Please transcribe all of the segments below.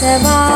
세바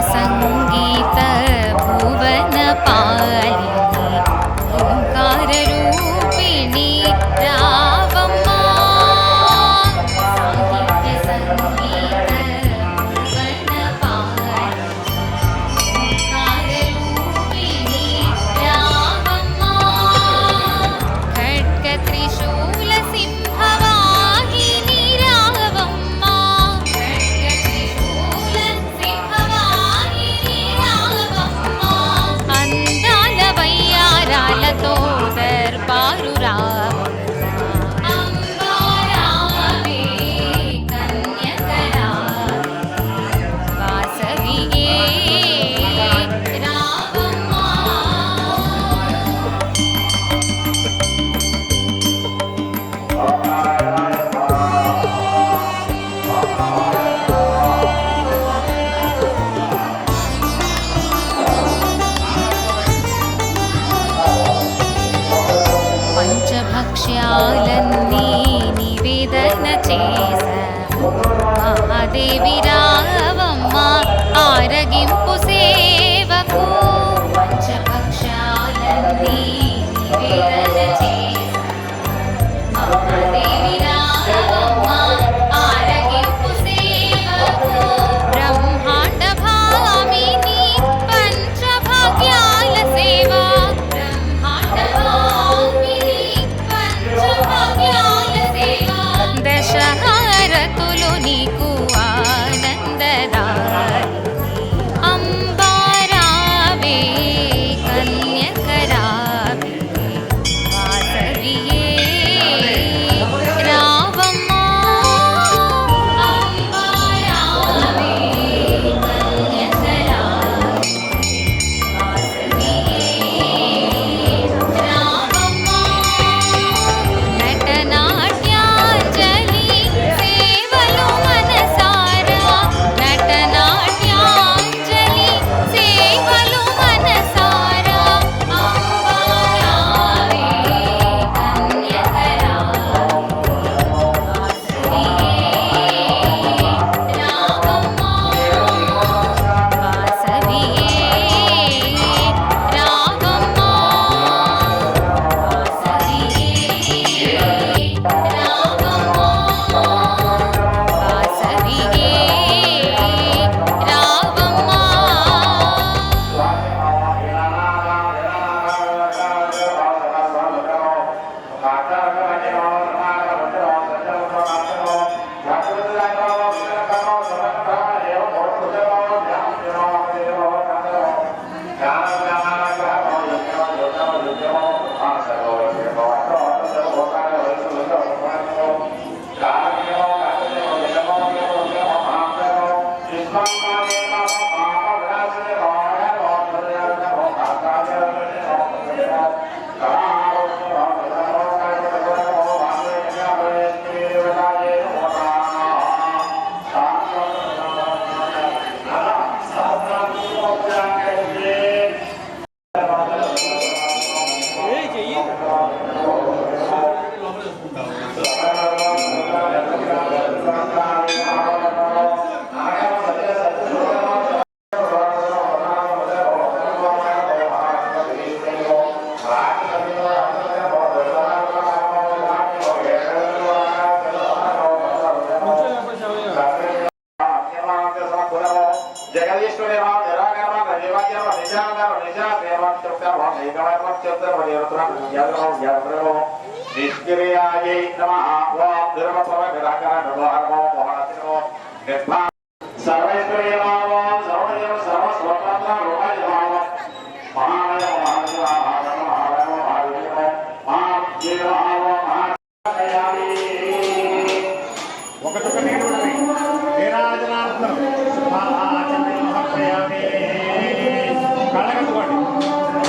三 தேவிரா మాట్లాడడం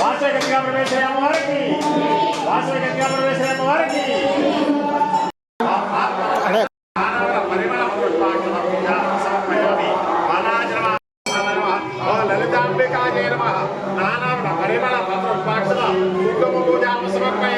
వాసవి గట్టిగా ప్రవేశయ్యమ్మ వారికి వాసవి గట్టిగా ప్రవేశయ్యమ్మ Sabah Bey.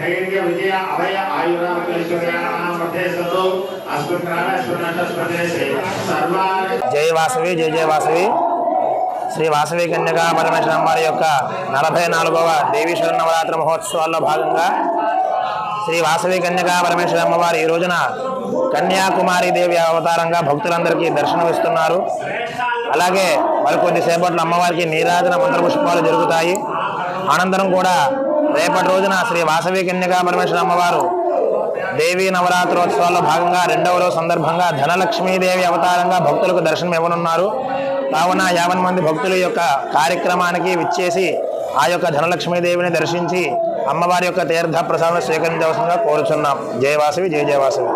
ధైర్య విజయ అభయ ఆయురామేశ్వర్యాణే సతో సర్వాణి జై వాసవి జై జయ వాసవి శ్రీ వాసవి కన్యకా పరమేశ్వరం వారి యొక్క నలభై నాలుగవ దేవీశ్వర నవరాత్రి మహోత్సవాల్లో భాగంగా శ్రీ వాసవి కన్యకా పరమేశ్వర అమ్మవారు ఈ రోజున కన్యాకుమారి దేవి అవతారంగా భక్తులందరికీ దర్శనమిస్తున్నారు అలాగే మరికొద్దిసేపట్లో అమ్మవారికి నీరాజన మంత్రపుష్పాలు జరుగుతాయి అనంతరం కూడా రేపటి రోజున శ్రీ వాసవి కన్యగా పరమేశ్వర అమ్మవారు దేవీ నవరాత్రోత్సవాల్లో భాగంగా రెండవ రోజు సందర్భంగా ధనలక్ష్మీదేవి అవతారంగా భక్తులకు దర్శనం ఇవ్వనున్నారు. కావున యావన్ మంది భక్తుల యొక్క కార్యక్రమానికి విచ్చేసి ఆ యొక్క ధనలక్ష్మీదేవిని దర్శించి అమ్మవారి యొక్క తీర్థ ప్రసాదం స్వీకరించవలసిందిగా కోరుచున్నాం. జయవాసవి జయ జయవాసవి